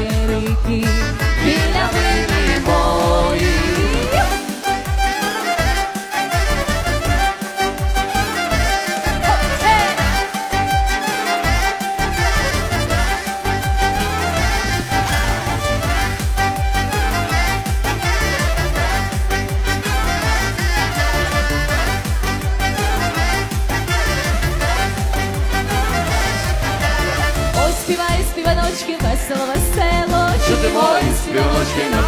розвіяв співаночки, весело, весело, чути мої співаночки на